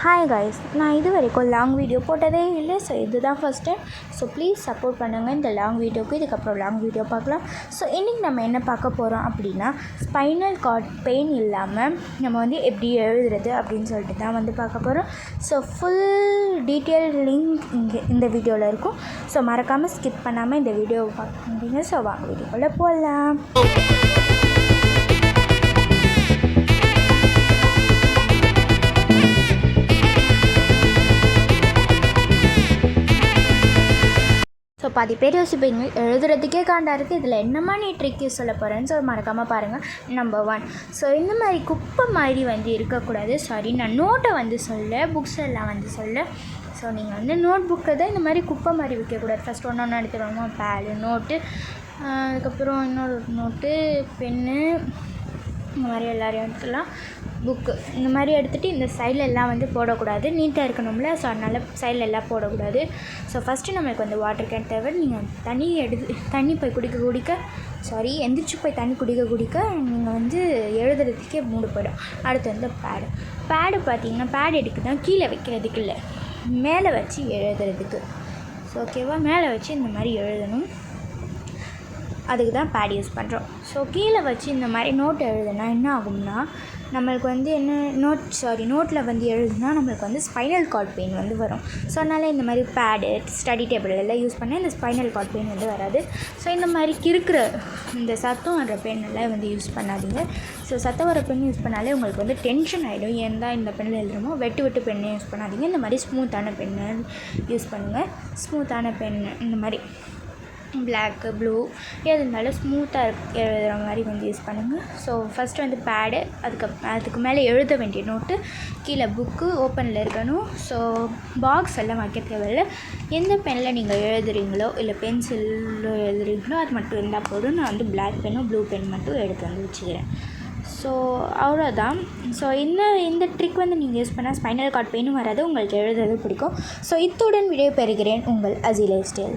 Hi guys நான் இது வரைக்கும் லாங் வீடியோ போட்டதே இல்லை. ஸோ இதுதான் first time so please support பண்ணுங்கள் இந்த லாங் வீடியோக்கு இதுக்கப்புறம் லாங் வீடியோ பார்க்கலாம். ஸோ இன்றைக்கி நம்ம என்ன பார்க்க போகிறோம் அப்படின்னா ஸ்பைனல் கார்ட் பெயின் இல்லாமல் நம்ம வந்து எப்படி எழுதுறது அப்படின்னு சொல்லிட்டு தான் வந்து பார்க்க போகிறோம் ஸோ ஃபுல் டீட்டெயில் லிங்க் இங்கே இந்த வீடியோவில் இருக்கும். ஸோ மறக்காமல் ஸ்கிப் பண்ணாமல் இந்த வீடியோவை பார்க்க முடியுங்க ஸோ வாங்க வீடியோக்குள்ளே போகலாம் ஸோ பாதி பேர் யோசிப்பீங்க எழுதுறதுக்கே காண்டா இருக்குது இதில் என்னம்மா நீ ட்ரிக் யூஸ் சொல்ல போகிறேன்னு சொல்லி மறக்காமல் பாருங்கள் நம்பர் ஒன் ஸோ இந்த மாதிரி குப்பை மாதிரி வந்து இருக்கக்கூடாது. சாரி நான் நோட்டை வந்து சொல்ல புக்ஸ் எல்லாம் வந்து சொல்ல. ஸோ நீங்கள் வந்து நோட் புக்கை தான் இந்த மாதிரி குப்பை மாதிரி விற்கக்கூடாது ஃபஸ்ட் ஒன்று ஒன்று எடுத்துருவோமா பேடு நோட்டு அதுக்கப்புறம் இன்னொரு நோட்டு பென்னு இந்த மாதிரி எல்லாரையும் எடுத்துக்கலாம். புக்கு இந்த மாதிரி எடுத்துகிட்டு இந்த சைடில் எல்லாம் வந்து போடக்கூடாது. நீட்டாக இருக்கணும்ல ஸோ அதனால் சைடில் எல்லாம் போடக்கூடாது. ஸோ ஃபஸ்ட்டு நம்மளுக்கு வந்து வாட்டர் கேன் தேவை நீங்கள் தண்ணி எடுத்து தண்ணி போய் குடிக்க குடிக்க சாரி எந்திரிச்சு போய் தண்ணி குடிக்க குடிக்க நீங்கள் வந்து எழுதுறதுக்கே மூடு போயிடும். அடுத்து வந்து பேடு பேடு பார்த்தீங்கன்னா பேடு எடுக்க தான் கீழே வைக்கிறதுக்கு இல்லை மேலே வச்சு எழுதுறதுக்கு. ஸோ ஓகேவா மேலே வச்சு இந்த மாதிரி எழுதணும். அதுக்கு தான் பேட் யூஸ் பண்ணுறோம் ஸோ கீழே வச்சு இந்த மாதிரி நோட் எழுதுனா என்ன ஆகும்னா நம்மளுக்கு வந்து என்ன நோட் சாரி நோட்டில் வந்து எழுதுனா நம்மளுக்கு வந்து ஸ்பைனல் கார்ட் பெயின் வந்து வரும். ஸோ அதனால் இந்த மாதிரி பேடு ஸ்டடி டேபிள் எல்லாம் யூஸ் பண்ணால் இந்த ஸ்பைனல் கார்ட் பெயின் வந்து வராது. ஸோ இந்த மாதிரி கிறுக்கிற இந்த சத்தம் வர பென் எல்லாம் வந்து யூஸ் பண்ணாதீங்க. ஸோ சத்தம் வர பென் யூஸ் பண்ணாலே உங்களுக்கு வந்து டென்ஷன் ஆகிடும் ஏன் தான் இந்த பெண்ணில் எழுதுறோமோ வெட்டு வெட்டு பெண்ணை யூஸ் பண்ணாதீங்க. இந்த மாதிரி ஸ்மூத்தான பெண்ணை யூஸ் பண்ணுங்கள் ஸ்மூத்தான பெண் இந்த மாதிரி. பிளாக்கு ப்ளூ எது இருந்தாலும் ஸ்மூத்தாக எழுதுகிற மாதிரி வந்து யூஸ் பண்ணுங்கள் ஸோ ஃபஸ்ட்டு வந்து பேடு அதுக்கு அதுக்கு மேலே எழுத வேண்டிய நோட்டு கீழே புக்கு ஓப்பனில் இருக்கணும். ஸோ பாக்ஸ் எல்லாம் வைக்க தேவையில்ல. எந்த பெனில் நீங்கள் எழுதுறீங்களோ இல்லை பென்சிலில் எழுதுறீங்களோ அது மட்டும் இருந்தால் போதும். நான் வந்து பிளாக் பென்னும் ப்ளூ பென் மட்டும் எடுத்து வந்து வச்சுக்கிறேன். ஸோ அவ்வளோதான் ஸோ இந்த இந்த ட்ரிக் வந்து நீங்கள் யூஸ் பண்ணால் ஸ்பைனல் கார்ட் பெயினும் வராது. உங்களுக்கு எழுதுறது பிடிக்கும். ஸோ இத்துடன் விடை பெறுகிறேன் உங்கள் அஜிலே ஸ்டைல்